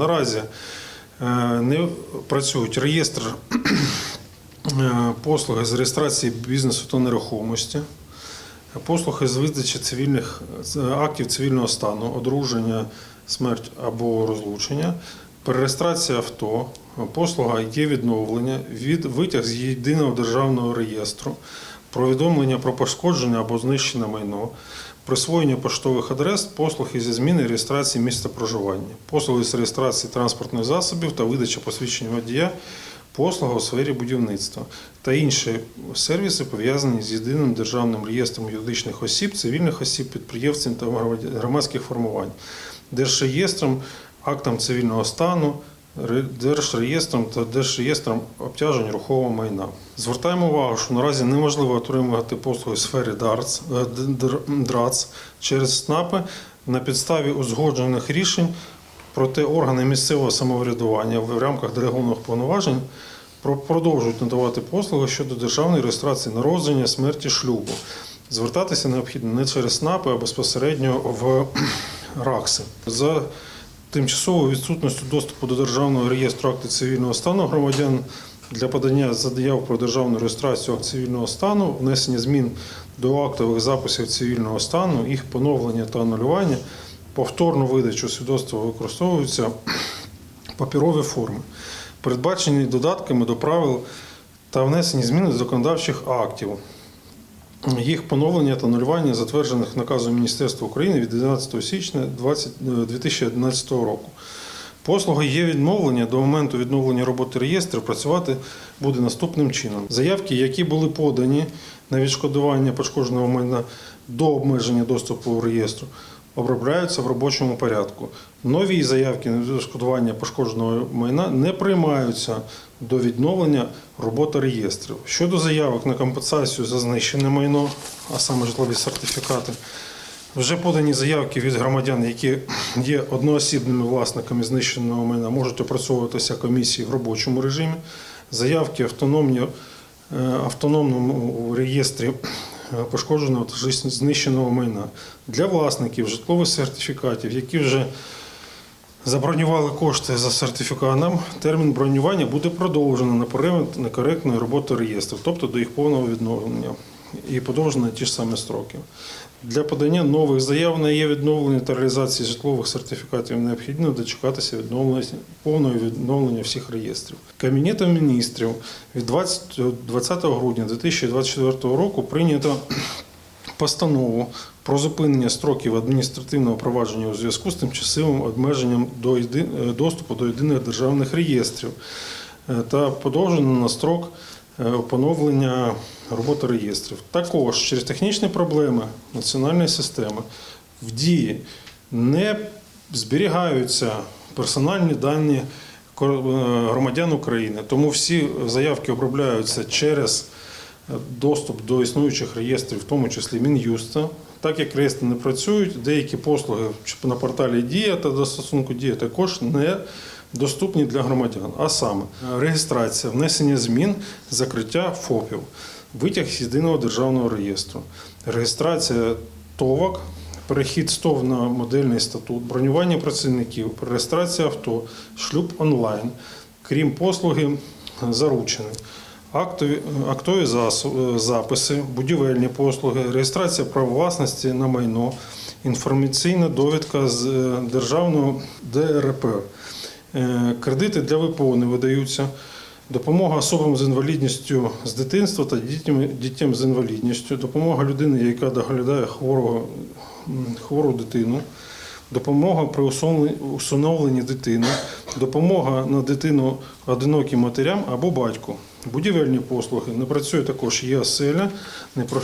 Наразі е, не працюють реєстр е, послуги з реєстрації бізнесу та нерухомості, послуги з видачі цивільних актів цивільного стану, одруження, смерть або розлучення, перереєстрація авто, послуга є відновлення, від витяг з єдиного державного реєстру, повідомлення про пошкодження або знищене майно, присвоєння поштових адрес, послуги зі зміни реєстрації місця проживання, послуги з реєстрації транспортних засобів та видача посвідчення водія, послуга у сфері будівництва та інші сервіси, пов'язані з єдиним державним реєстром юридичних осіб, цивільних осіб, підприємців та громадських формувань, держреєстром, актом цивільного стану, держреєстром та держреєстром обтяжень рухового майна. Звертаємо увагу, що наразі неможливо отримувати послуги в сфері ДАРЦ, е, ДРАЦ через СНАПи на підставі узгоджених рішень, проте органи місцевого самоврядування в рамках делегованих повноважень продовжують надавати послуги щодо державної реєстрації народження, смерті, шлюбу. Звертатися необхідно не через СНАПи, а безпосередньо в РАКСи. За тимчасовою відсутністю доступу до державного реєстру актів цивільного стану громадян для подання заяв про державну реєстрацію актів цивільного стану, внесення змін до актових записів цивільного стану, їх поновлення та анулювання, повторну видачу свідоцтва використовуються паперові форми, передбачені додатками до правил та внесені зміни до законодавчих актів. Їх поновлення та нулювання затверджених наказом Міністерства України від 11 січня 20 е, 2011 року. Послуга є відновлення до моменту відновлення роботи реєстру працювати буде наступним чином. Заявки, які були подані на відшкодування пошкодженого майна до обмеження доступу реєстру, обробляються в робочому порядку. Нові заявки на відшкодування пошкодженого майна не приймаються до відновлення роботи реєстрів. Щодо заявок на компенсацію за знищене майно, а саме житлові сертифікати, вже подані заявки від громадян, які є одноосібними власниками знищеного майна, можуть опрацьовуватися комісії в робочому режимі. Заявки автономні, е, автономному реєстрі пошкодженого та знищеного майна. Для власників житлових сертифікатів, які вже забронювали кошти за сертифікатом, термін бронювання буде продовжено на період некоректної роботи реєстру, тобто до їх повного відновлення і подовжено на ті ж самі строки. Для подання нових заяв на є відновлення та реалізації житлових сертифікатів необхідно дочекатися відновлення повного відновлення всіх реєстрів. Кабінетом міністрів від 20, 20 грудня 2024 року прийнято постанову про зупинення строків адміністративного провадження у зв'язку з тимчасовим обмеженням до е, доступу до єдиних державних реєстрів е, та подовжено на строк поновлення роботи реєстрів. Також через технічні проблеми національної системи в дії не зберігаються персональні дані е, громадян України, тому всі заявки обробляються через доступ до існуючих реєстрів, в тому числі Мін'юста. Так як реєстри не працюють, деякі послуги на порталі Дія та застосунку Дія також не доступні для громадян. А саме реєстрація, внесення змін, закриття ФОПів, витяг з єдиного державного реєстру, реєстрація ТОВАК, перехід з ТОВ на модельний статут, бронювання працівників, реєстрація авто, шлюб онлайн, крім послуги заручених. Актові, актові е, записи, будівельні послуги, реєстрація прав власності на майно, інформаційна довідка з е, державного ДРП, кредити для ВПО не видаються, допомога особам з інвалідністю з дитинства та дітям, дітям з інвалідністю, допомога людині, яка доглядає хворого, хвору дитину, допомога при усиновленні дитини, допомога на дитину одиноким матерям або батьку. Будівельні послуги. Не працює також є оселя, не, про,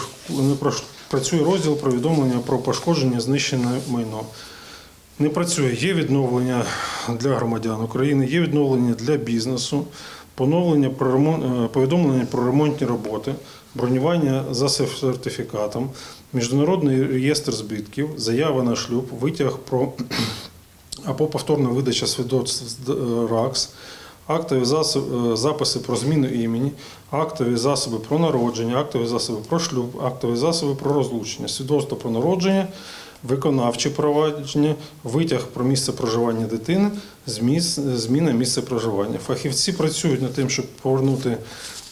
про, працює розділ повідомлення про пошкодження знищене майно. Не працює. Є відновлення для громадян України, є відновлення для бізнесу, поновлення про ремонт, е, повідомлення про ремонтні роботи, бронювання за сертифікатом, міжнародний реєстр збитків, заява на шлюб, витяг про або повторна видача свідоцтв е, РАКС, актові засоби, е, записи про зміну імені, актові засоби про народження, актові засоби про шлюб, актові засоби про розлучення, свідоцтво про народження, виконавчі провадження, витяг про місце проживання дитини, зміна місця проживання. Фахівці працюють над тим, щоб повернути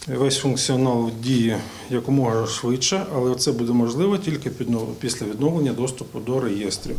весь функціонал дії якомога швидше, але це буде можливо тільки під після відновлення доступу до реєстрів.